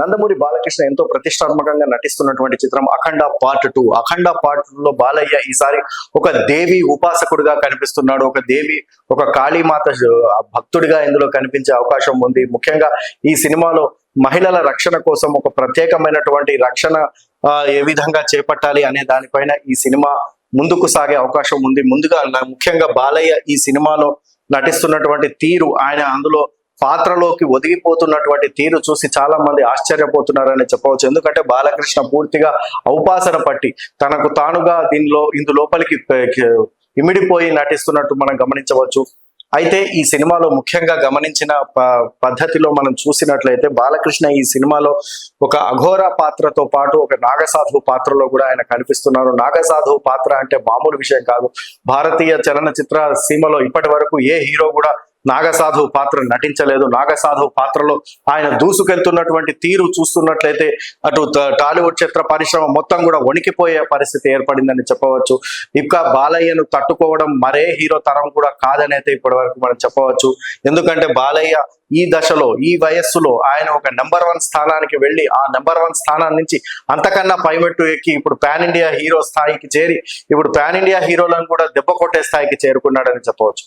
నందమూరి బాలకృష్ణ ఎంతో ప్రతిష్టాత్మకంగా నటిస్తున్నటువంటి చిత్రం అఖండ పార్ట్ టూ. అఖండ పార్ట్లో బాలయ్య ఈసారి ఒక దేవి ఉపాసకుడిగా కనిపిస్తున్నాడు. ఒక దేవి ఒక కాళీమాత భక్తుడిగా ఇందులో కనిపించే అవకాశం ఉంది. ముఖ్యంగా ఈ సినిమాలో మహిళల రక్షణ కోసం ఒక ప్రత్యేకమైనటువంటి రక్షణ ఏ విధంగా చేపట్టాలి అనే దానిపైన ఈ సినిమా ముందుకు సాగే అవకాశం ఉంది. ముందుగా ముఖ్యంగా బాలయ్య ఈ సినిమాలో నటిస్తున్నటువంటి తీరు ఆయన అందులో పాత్రలోకి ఒదిగిపోతున్నటువంటి తీరు చూసి చాలా మంది ఆశ్చర్యపోతున్నారని చెప్పవచ్చు. ఎందుకంటే బాలకృష్ణ పూర్తిగా ఔపాసన పట్టి తనకు తానుగా దీనిలో ఇందు లోపలికి ఇమిడిపోయి నటిస్తున్నట్టు మనం గమనించవచ్చు. అయితే ఈ సినిమాలో ముఖ్యంగా గమనించిన ప- పద్ధతిలో మనం చూసినట్లయితే బాలకృష్ణ ఈ సినిమాలో ఒక అఘోర పాత్రతో పాటు ఒక నాగసాధువు పాత్రలో కూడా ఆయన కనిపిస్తున్నారు. నాగసాధువు పాత్ర అంటే మామూలు విషయం కాదు. భారతీయ చలనచిత్ర సీమలో ఇప్పటి వరకు ఏ హీరో కూడా నాగసాధువు పాత్ర నటించలేదు. నాగసాధువు పాత్రలో ఆయన దూసుకెళ్తున్నటువంటి తీరు చూస్తున్నట్లయితే అటు టాలీవుడ్ చిత్ర పరిశ్రమ మొత్తం కూడా వణికిపోయే పరిస్థితి ఏర్పడిందని చెప్పవచ్చు. ఇంకా బాలయ్యను తట్టుకోవడం మరే హీరో తరం కూడా కాదనైతే ఇప్పటి వరకు మనం చెప్పవచ్చు. ఎందుకంటే బాలయ్య ఈ దశలో ఈ వయస్సులో ఆయన ఒక నెంబర్ వన్ స్థానానికి వెళ్ళి ఆ నెంబర్ వన్ స్థానం నుంచి అంతకన్నా పైమెట్టు ఎక్కి ఇప్పుడు పాన్ ఇండియా హీరో స్థాయికి చేరి ఇప్పుడు పాన్ ఇండియా హీరోలను కూడా దెబ్బ కొట్టే స్థాయికి చేరుకున్నాడని చెప్పవచ్చు.